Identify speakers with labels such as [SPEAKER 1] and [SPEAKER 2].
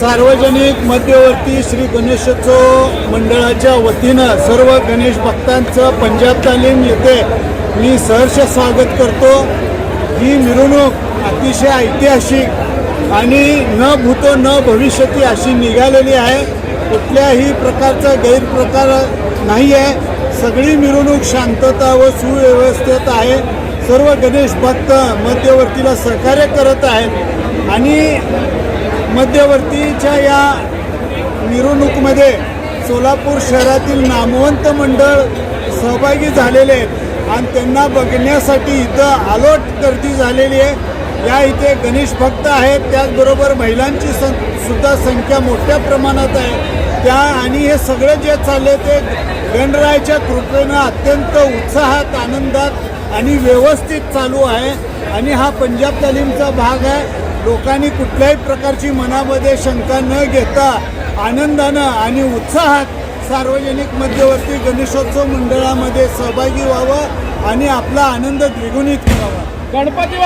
[SPEAKER 1] सार्वजनिक मध्यवर्ती श्री गणेशोत्सव मंडळाच्या वतीनं सर्व गणेश भक्तांचं पंजाब तालीम येथे मी सहर्ष स्वागत करतो. ही मिरवणूक अतिशय ऐतिहासिक आणि न भूतो न भविष्यती अशी निघालेली आहे. कुठल्याही प्रकारचा गैरप्रकार नाही आहे. सगळी मिरवणूक शांतता व सुव्यवस्थेत आहे. सर्व गणेश भक्त मध्यवर्तीला सहकार्य करत आहेत. आणि मध्यवर्तीच्या या मिरवणूकमध्ये सोलापूर शहरातील नामवंत मंडळ सहभागी झालेले आहेत. आणि त्यांना बघण्यासाठी इथं आलोट गर्दी झालेली आहे. या इथे गणेश भक्त आहेत. त्याचबरोबर महिलांची सं सुद्धा संख्या मोठ्या प्रमाणात आहे. त्या आणि हे सगळं जे चालले ते गणरायाच्या कृपेनं अत्यंत उत्साहात आनंदात आणि व्यवस्थित चालू आहे. आणि हा पंजाब तालीमचा भाग आहे. लोकांनी कुठल्याही प्रकारची मनामध्ये शंका न घेता आनंदानं आणि उत्साहात सार्वजनिक मध्यवर्ती गणेशोत्सव मंडळामध्ये सहभागी व्हावं आणि आपला आनंद द्विगुणित करावा.
[SPEAKER 2] गणपती